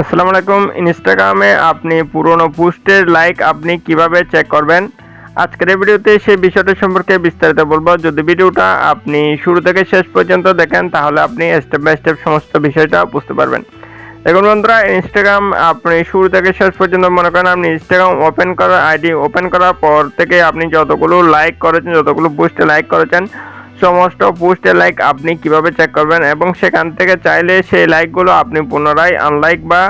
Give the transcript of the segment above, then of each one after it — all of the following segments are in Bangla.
আসসালামু আলাইকুম ইনস্টাগ্রামে আপনি পুরনো পোস্টের লাইক আপনি কীভাবে চেক করবেন? আজকের এই ভিডিওতে সেই বিষয়টা সম্পর্কে বিস্তারিত বলব। যদি ভিডিওটা আপনি শুরু থেকে শেষ পর্যন্ত দেখেন, তাহলে আপনি স্টেপ বাই স্টেপ সমস্ত বিষয়টা বুঝতে পারবেন। দেখুন বন্ধুরা ইনস্টাগ্রাম আপনি শুরু থেকে শেষ পর্যন্ত মনে করেন আপনি ইনস্টাগ্রাম ওপেন করার আইডি ওপেন করার পর থেকে আপনি যতগুলো লাইক করেছেন, যতগুলো পোস্টে লাইক করেছেন সমস্ত পোস্টে লাইক আপনি কীভাবে চেক করবেন এবং সেখান থেকে চাইলে সেই লাইকগুলো আপনি পুনরায় আনলাইক বা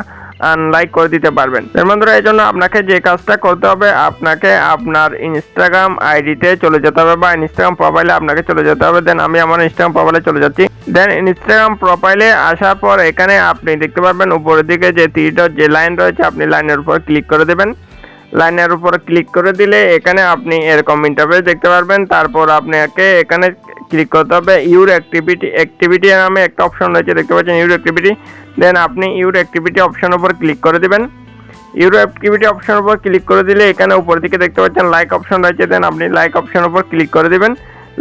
আনলাইক করে দিতে পারবেন। বন্ধুরা, এই জন্য আপনাকে যে কাজটা করতে হবে, আপনাকে আপনার ইনস্টাগ্রাম আইডিতে চলে যেতে হবে বা ইনস্টাগ্রাম প্রোফাইলে আপনাকে চলে যেতে হবে। দেন আমি আমার ইনস্টাগ্রাম প্রোফাইলে চলে যাচ্ছি। দেন ইনস্টাগ্রাম প্রোফাইলে আসার পর এখানে আপনি দেখতে পারবেন উপরের দিকে যে তীরটা যে লাইন রয়েছে, আপনি লাইনের উপর ক্লিক করে দেবেন। লাইনের উপর ক্লিক করে দিলে এখানে আপনি এরকম ইন্টারফেস দেখতে পারবেন। তারপর আপনাকে এখানে ক্লিক করতে হবে ইউর অ্যাক্টিভিটি অ্যাক্টিভিটি নামে একটা অপশন রয়েছে, দেখতে পাচ্ছেন ইউর অ্যাক্টিভিটি দেন আপনি ইউর অ্যাক্টিভিটি অপশনের উপর ক্লিক করে দিবেন। ইউর অ্যাক্টিভিটি অপশনের উপর ক্লিক করে দিলে এখানে উপর দিকে দেখতে পাচ্ছেন লাইক অপশন রয়েছে দেন আপনি লাইক অপশনের উপর ক্লিক করে দিবেন।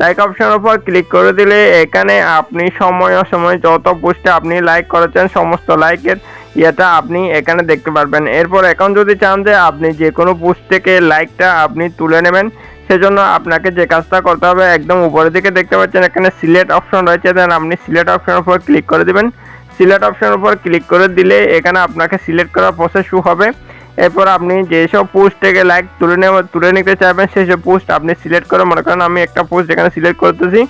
লাইক অপশনের উপর ক্লিক করে দিলে এখানে আপনি সময় সময় যত পোস্টে আপনি লাইক করেছেন, সমস্ত লাইকের ইয়েটা আপনি এখানে দেখতে পারবেন। এরপর এখন যদি চান যে আপনি যে কোনো পোস্ট থেকে লাইকটা আপনি তুলে নেবেন সেজন্য আপনাকে যে কাজটা করতে হবে, একদম উপরের দিকে দেখতে পাচ্ছেন, এখানে সিলেক্ট অপশন রয়েছে। দেন আপনি সিলেক্ট অপশনের উপর ক্লিক করে দিবেন। সিলেক্ট অপশনের উপর ক্লিক করে দিলে এখানে আপনাকে সিলেক্ট করার প্রসেস শুরু হবে। এরপর আপনি যেসব পোস্ট থেকে লাইক তুলে নেওয়া, তুলে নিতে চাইবেন, সেসব পোস্ট আপনি সিলেক্ট করে, মনে করেন আমি একটা পোস্ট এখানে সিলেক্ট করতেছি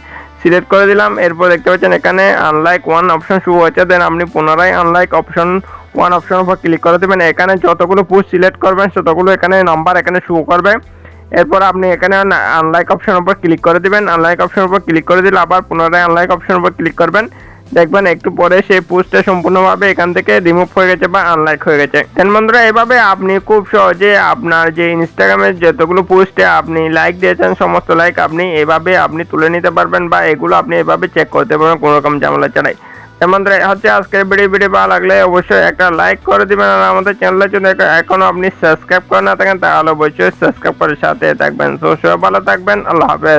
সিলেক্ট করে দিলাম। এরপর দেখতে পাচ্ছেন এখানে আনলাইক ওয়ান অপশন শুরু হয়েছে। দেন আপনি পুনরায় আনলাইক অপশন ওয়ান অপশন উপর ক্লিক করে দেবেন। এখানে যতগুলো পোস্ট সিলেক্ট করবেন, ততগুলো এখানে নাম্বার এখানে শো করবে। এরপর আপনি এখানে আনলাইক অপশন উপর ক্লিক করে দিবেন। আনলাইক অপশন উপর ক্লিক করে দিলে আবার পুনরায় আনলাইক অপশন উপর ক্লিক করবেন। দেখবেন একটু পরে সেই পোস্টটা সম্পূর্ণভাবে এখান থেকে রিমুভ হয়ে গেছে বা আনলাইক হয়ে গেছে। দেন বন্ধুরা, এভাবে আপনি খুব সহজে আপনার যে ইনস্টাগ্রামের যতগুলো পোস্টে আপনি লাইক দিয়েছেন, সমস্ত লাইক আপনি এভাবে আপনি তুলে নিতে পারবেন বা এগুলো আপনি এভাবে চেক করতে পারবেন কোনো রকম ঝামেলা ছাড়াই। দেন বন্ধুরা এ হচ্ছে আজকের ভিডিও ভিডিও ভালো লাগলে অবশ্যই একটা লাইক করে দিবেন আর আমাদের চ্যানেলের জন্য এখনও এখনও আপনি সাবস্ক্রাইব করে না থাকেন, তাহলে অবশ্যই সাবস্ক্রাইব করে সাথে থাকবেন। সবাই ভালো থাকবেন, আল্লাহ হাফেজ।